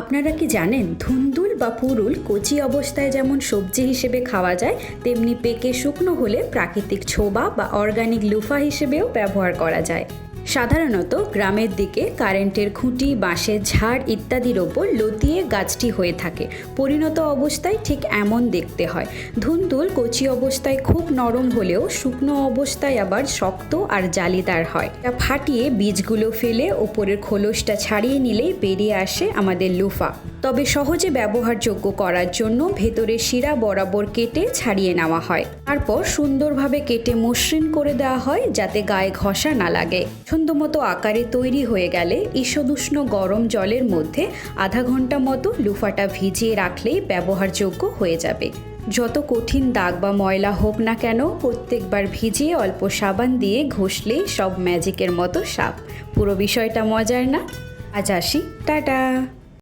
আপনারা কি জানেন ধুন্দুল বা পুরুল কচি অবস্থায় যেমন সবজি হিসেবে খাওয়া যায়, তেমনি পেকে শুকনো হলে প্রাকৃতিক ছোবা বা অর্গানিক লুফা হিসেবেও ব্যবহার করা যায়। সাধারণত গ্রামের দিকে কারেন্টের খুঁটি, বাঁশের ঝাড় ইত্যাদির ওপর লতিয়ে গাছটি হয়ে থাকে। পরিণত অবস্থায় ঠিক এমন দেখতে হয়। ধুন্দুল কচি অবস্থায় খুব নরম হলেও শুকনো অবস্থায় আবার শক্ত আর জালিদার হয়। তা ফাটিয়ে বীজগুলো ফেলে ওপরের খোলসটা ছাড়িয়ে নিলেই বেরিয়ে আসে আমাদের লুফা। তবে সহজে ব্যবহারযোগ্য করার জন্য ভেতরের শিরা বরাবর কেটে ছাড়িয়ে নেওয়া হয়। তারপর সুন্দরভাবে কেটে মসৃণ করে দেওয়া হয় যাতে গায়ে ঘষা না লাগে। ছন্দমতো আকারে তৈরি হয়ে গেলে ঈষদুষ্ণ গরম জলের মধ্যে আধা ঘণ্টা মতো লুফাটা ভিজিয়ে রাখলেই ব্যবহারযোগ্য হয়ে যাবে। যত কঠিন দাগ বা ময়লা হোক না কেন, প্রত্যেকবার ভিজিয়ে অল্প সাবান দিয়ে ঘষলেই সব ম্যাজিকের মতো সাপ। পুরো বিষয়টা মজার না? আজ আসি। টাটা!